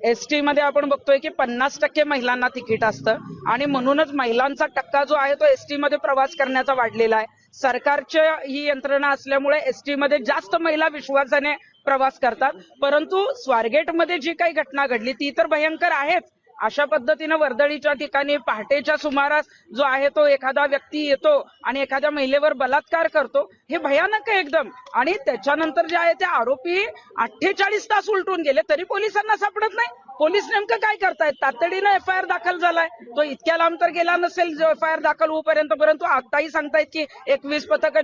S T मध्ये आपण बघतोय की पन्नास टक्के महिलांना तिकीट असतं. आणि म्हणूनच महिलांचा टक्का जो आहे तो एस टी मध्ये प्रवास करण्याचा वाढलेला आहे. सरकारच्या ही यंत्रणा असल्यामुळे एस टी मध्ये जास्त महिला विश्वासाने प्रवास करतात. परंतु स्वारगेटमध्ये जी काही घटना घडली ती तर भयंकर आहेच. अशा पद्धतीनं वर्दळीच्या ठिकाणी पहाटेच्या सुमारास जो आहे तो एखादा व्यक्ती येतो आणि एखाद्या महिलेवर बलात्कार करतो हे भयानक आहे एकदम. आणि त्याच्यानंतर जे आहे ते आरोपी अठ्ठेचाळीस तास उलटून गेले तरी पोलिसांना सापडत नाही. पोलीस नेमकं काय करतायत? तातडीनं एफ आय आर दाखल झालाय. तो इतक्या लांब तर गेला नसेल एफ आय आर दाखल होऊपर्यंत परंतु आताही सांगतायत की एकवीस पथक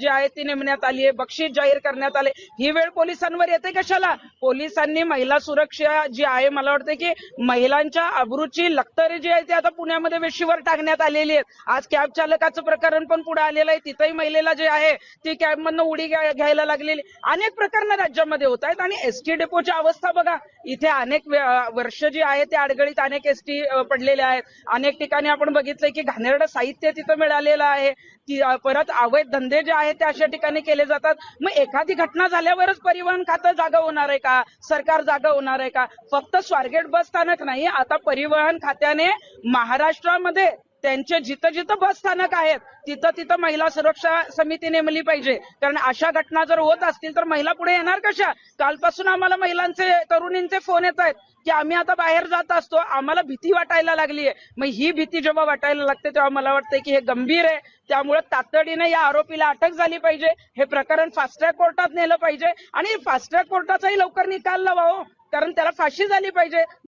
जी आहेत ती नेमण्यात आली आहे बक्षीस जाहीर करण्यात आले. ही वेळ पोलिसांवर येते कशाला? पोलिसांनी महिला सुरक्षा जी आहे मला वाटतं की महिलांच्या अब्रूची लक्तरे जी आहे ती आता पुण्यामध्ये वेशीवर टाकण्यात आलेली आहेत. आज कॅब चालकाचं प्रकरण पण पुढे आलेलं आहे. तिथंही महिलेला जे आहे ती कॅब मधनं उडी घ्या- घ्यायला लागलेली. अनेक प्रकरणं राज्यामध्ये होत आहेत आणि एसटी डेपोची अवस्था बघा. इथे अनेक वर्ष जी आहे ते अडगळीत अनेक एसटी पडलेले आहेत. अनेक ठिकाणी आपण बघितलंय की घाणेरडं साहित्य तिथं मिळालेलं आहे. ती परत अवैध धंदे जे आहेत ते अशा ठिकाणी केले जातात. मग एखादी घटना झाल्यावरच परिवहन खातं जागा होणार आहे का? सरकार जागा होणार आहे का? फक्त स्वारगेट बस स्थानक नाही आता परिवहन खात्याने महाराष्ट्रामध्ये त्यांचे जिथं जिथं बस स्थानक आहेत तिथं तिथं महिला सुरक्षा समिती नेमली पाहिजे. कारण अशा घटना जर होत असतील तर महिला पुढे येणार कशा? कालपासून आम्हाला महिलांचे तरुणींचे फोन येत आहेत की आम्ही आता बाहेर जात असतो आम्हाला भीती वाटायला लागली आहे. मग ही भीती जेव्हा वाटायला लागते तेव्हा मला वाटतं की हे गंभीर आहे. त्यामुळे तातडीने या आरोपीला अटक झाली पाहिजे. हे प्रकरण फास्ट ट्रॅक कोर्टात नेलं पाहिजे. आणि फास्ट ट्रॅक कोर्टाचाही लवकर निकाल लावा हो कारण त्याला फाशी झाली पाहिजे.